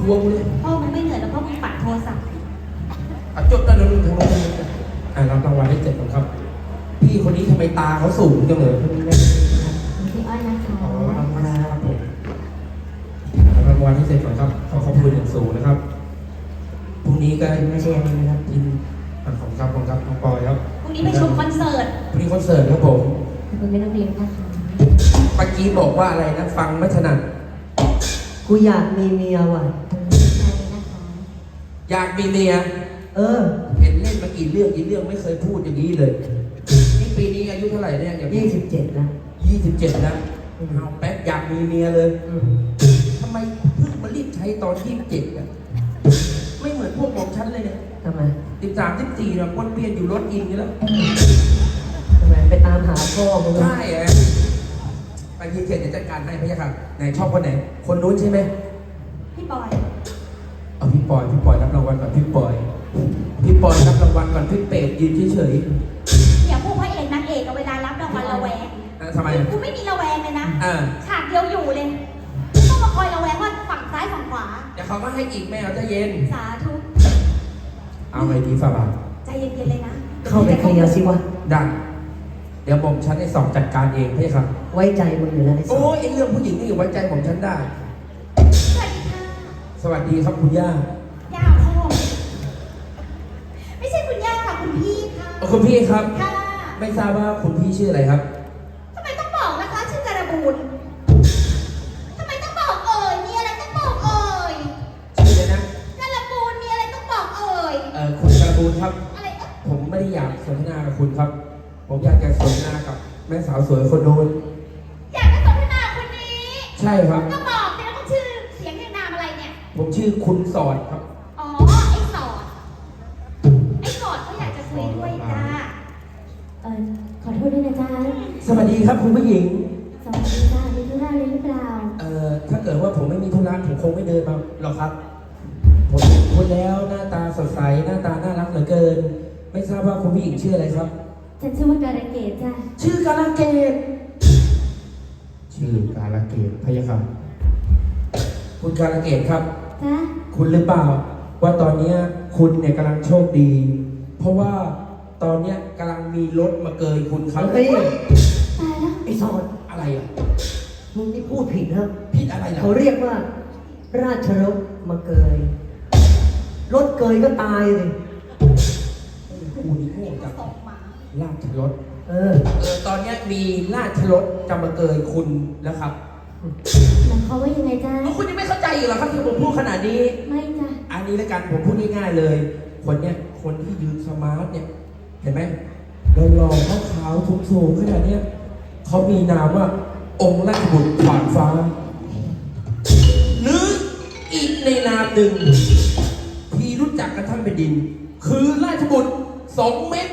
ทัวร์กูเลยพ่อมึงไม่เหนื่อยแล้วพ่อมึงปัดโทรศัพท์อะจดกันนะลุงทางโน้นอะรับรางวัลได้เจ็ดคนครับ พี่คนนี้ทำไมตาเขาสูงจังเลยพี่อ้อยนะคะอ๋อรางวัลครับผมรับรางวัลที่เจ็ดก่อนครับขอขอบคุณอย่างสูงนะครับพรุ่งนี้ก็ไม่ใช่อันนี้นะครับกินอะของครับของครับน้องปอยครับพรุ่งนี้ไปชมคอนเสิร์ตพรุ่งนี้คอนเสิร์ตครับผมขอบคุณแม่น้องเรียนนะคะเมื่อกี้บอกว่าอะไรนะ ฟังไม่ถนัด กูอยากมีเมียว่ะใช่นะคะอยากมีเมีย เออ เห็นเล่นมากี่เรื่องกี่เรื่องไม่เคยพูดอย่างนี้เลย นี่ปีนี้อายุเท่าไหร่เนี่ยอย่างยี่สิบเจ็ดนะยี่สิบเจ็ดแล้วเอาแป๊บอยากมีเมียเลยอืมทำไมเพิ่งมารีบใช้ตอนยี่สิบเจ็ดอะไม่เหมือนพวกของฉันเลยเนี่ยทำไมสิบสามสิบสี่เนี่ยวนเวียนอยู่รถอินนี่แล้วทำไมไปตามหาพ่อมึงใช่อะ ไปยี่สิบเจ็ดจะจัดการให้พะยะค่ะไหนชอบคนไหน คนนู้นใช่ไหมพี่บอย เอาพี่ปอยพี่ปอยรับรางวัลก่อนพี่ปอยพี่ปอยรับรางวัลก่อนพี่เป็ดยืนเฉยอย่าพูดพระเอกนางเอกเอาเวลารับรางวัลระแวงๆอะทำไมกูไม่มีระแวงเลยนะ อ่าฉากเดียวอยู่เลยไม่ต้องมาคอยระแวงว่าฝั่งซ้ายฝั่งขวา เดี๋ยวเขาก็ให้อีกแม่เอาใจเย็น สาธุ เอาไงดีฝ่าบาทใจเย็นๆเลยนะเข้าไปเคลียร์สิวะได้ เดี๋ยวผมฉันให้สองจัดการเองพี่ครับ ไว้ใจมึงอยู่แล้วไอ้สอโอ้งยไอ้เรื่องผู้หญิงนี่ไว้ใจผมฉันได้ สวัสดีค่ะสวัสดีครับคุณย่าย่าพ่อไม่ใช่คุณย่าค่ะคุณพี่ค่ะ เอ่อคุณพี่ครับ ค่ะไม่ทราบว่าคุณพี่ชื่ออะไรครับ ทำไมต้องบอกนะคะ ชื่อการบูนทำไมต้องบอกเอ่ย มีอะไรต้องบอกเอ่ยชื่อเลยนะการบูนมีอะไรต้องบอกเอ่ย เอ่อคุณการบูนครับ อะไรเอ่ยผมไม่ได้อยากสนทนากับคุณครับ ผมอยากจะสนทนากับแม่สาวสวยคนโน้นอยากจะสนทนาคนนี้ ใช่ครับ ก็บอกสิแล้วมันชื่อเสียงเรียงนามอะไรเนี่ย ผมชื่อคุณสอดครับ อ๋อ ไอ้สอด ไอ้สอดเขาอยากจะคุยด้วยจ้าเออขอโทษด้วยนะจ๊ะสวัสดีครับคุณผู้หญิง สวัสดีจ้ามีธุระอะไรหรือเปล่า เอ่อ ถ้าเกิดว่าผมไม่มีธุระผมคงไม่เดินมาหรอกครับ ผมเห็นคุณแล้วหน้าตาสดใสหน้าตาน่ารักเหลือเกิน ไม่ทราบว่าคุณผู้หญิงชื่ออะไรครับ ฉันชื่อว่าการะเกดจ้ะชื่อกาลเกตชื่อกาลเกตพะยะครับคุณกาลเกตครับ จ้ะคุณหรือเปล่า ว่าตอนเนี้ยคุณเนี่ยกำลังโชคดี เพราะว่าตอนเนี้ยกำลังมีรถมาเกยคุณครับเฮ้ยตายแล้วไอ้สอนอะไรอะมึงนี่พูดผิดนะผิดอะไรล่ะเขาเรียกว่า ราชรถมาเกย รถเกยก็ตายเลย กูนี่โง่จังส่งมา ราชรถเออ เออตอนเนี้ยมีราชรถจะมาเกยคุณแล้วครับหมายความว่ายังไงจ้าแล้วคุณยังไม่เข้าใจอีกเหรอครับที่ผมพูดขนาดนี้ ไม่จ้ะอันนี้ละกันผมพูดง่ายๆเลย คนเนี้ยคนที่ยืนสมาร์ทเนี่ย เห็นไหมเราหล่อเขาขาวๆสูงๆขนาดเนี้ยเขามีนามว่า องค์ราชบุตรขวานฟ้าหรืออีกในนามหนึ่งที่รู้จักกันทั้งแผ่นดิน คือราชบุตรสองเม็ด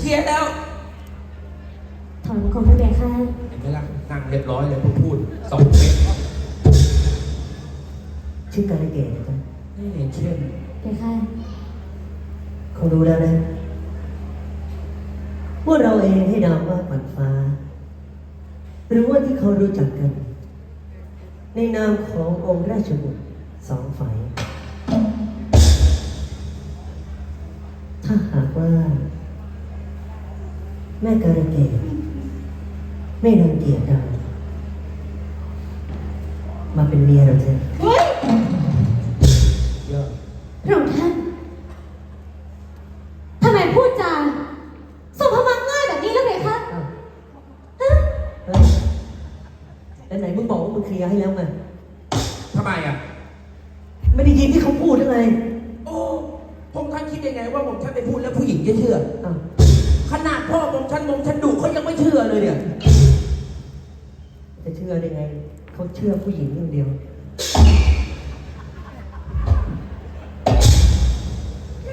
เคลียร์แล้ว ถอนของพระเบียค่ะเห็นไหมล่ะนั่งเรียบร้อยเลยพูดพูดสองเม็ดชื่อการะเกดนะจ๊ะนี่เห็นเชื่อมเบียค่ะเขารู้แล้วนะว่าเราเองให้นามว่าปันฟ้า หรือว่าที่เขารู้จักกัน ในนามขององค์ราชบุตรสองฝ่ายถ้าหากว่า แม่การะเกดไม่รังเกียจเรามาเป็นเมียเราเถอะเฮ้ยเยอะพระองค์ท่านทำไมพูดจาสมพมังง่ายแบบนี้แล้วเบียค่ะอ้าวฮะเฮ้ยแล้วไหนมึงบอกว่ามึงเคลียร์ให้แล้วไงทำไมอะ ไม่ได้ยินที่เขาพูดหรือไงโอ้ผมท่านคิดยังไงว่าผมท่านไปพูดแล้วผู้หญิงจะเชื่อ อ้าวขนาด พ่อผมท่านผมท่านดุเขายังไม่เชื่อเลยเนี่ย จะเชื่อได้ไง เขาเชื่อผู้หญิงอย่างเดียว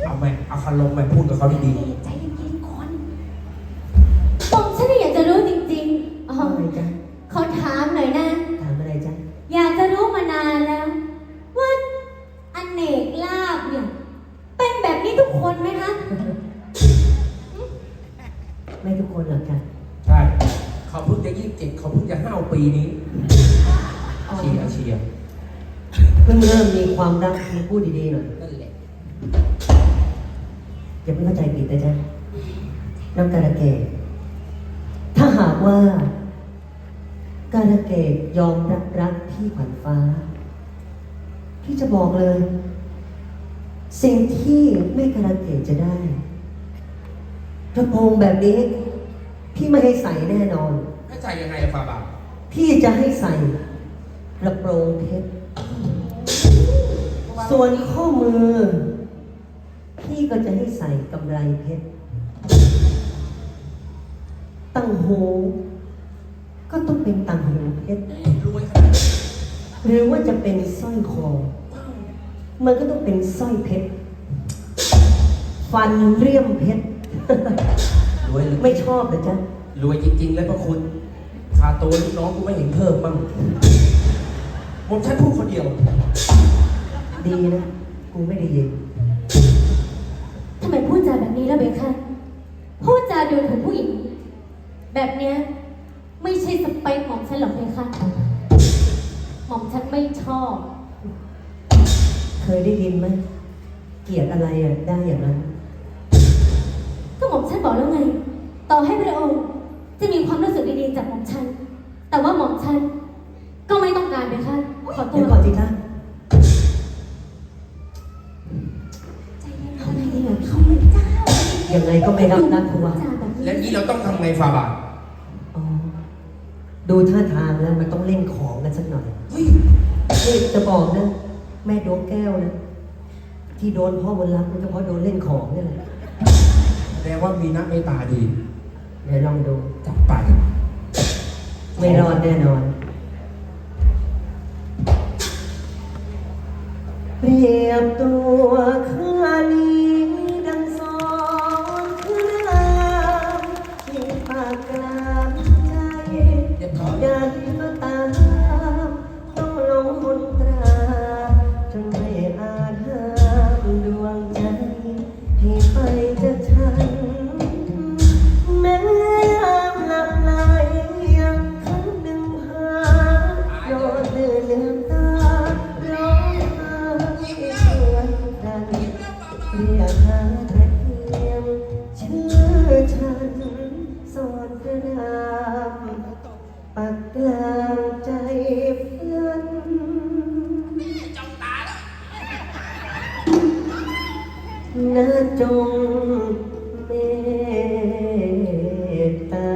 เอาไหมเอาคารมไปพูดกับเขาดีใจ จะยี่สิบเจ็ดเขาเพิ่งจะห้าวปีนี้เชียร์เชียร์เพิ่งเริ่มมีความรักมีพูดดีๆหน่อยนั่นแหละอย่าเพิ่งเข้าใจผิดนะจ๊ะน้องการะเกดถ้าหากว่า การะเกดยอมรับรักพี่ขวัญฟ้า พี่จะบอกเลย สิ่งที่แม่การะเกดจะได้กระโปรงแบบนี้ พี่ไม่ให้ใส่แน่นอน ให้ใส่ยังไงอะฟาบาทพี่จะให้ใส่กระโปรงเพชร ส่วนข้อมือ พี่ก็จะให้ใส่กำไรเพชร ตังหู ก็ต้องเป็นตังหูเพชร รวยขนาดนี้หรือว่าจะเป็นสร้อยคอ มันก็ต้องเป็นสร้อยเพชร ฟันเรียมเพชร รวยเลยไม่ชอบเหรอจ๊ะ รวยจริง ๆ แล้วพระคุณคาตัวลูกน้องกูไม่เห็นเพิ่มบ้างผมฉันพูดคนเดียว ดีนะ กูไม่ได้ยิน ทำไมพูดจาแบบนี้แล้วเบคะพูดจาดูถูกผู้หญิง แบบเนี้ยไม่ใช่สเปคของฉันหรอกเบคะหม่อมฉันไม่ชอบ เคยได้ยินไหมเกลียดอะไรอะได้อย่างนั้น ก็หม่อมฉันบอกแล้วไง ต่อให้พระองค์ จะมีความรู้สึกดีๆจากหม่อมฉัน แต่ว่าหม่อมฉัน ก็ไม่ต้องการเบคะขอตัเดี๋ยววก่อนสิจ๊ะใจเย็นอะไรเนี่ยเขาเป็นเจ้ายังไงก็ไม่รับนะครูวะจาแบบนี้แล้วนี้เราต้องทำไงฟาบาทอ๋อดูท่าทางแล้วมันต้องเล่นของกันสักหน่อยเฮ้ยนี่จะบอกนะ แม่ดวงแก้วนะ ที่โดนพ่อบนรักมันก็เพราะโดนเล่นของนี่แหละแสดงว่ามีนักเมตตาดี เดี๋ยวลองดูจับไป ไม่รอดแน่นอนเปรียบตัวข้า น่าจงเมตตา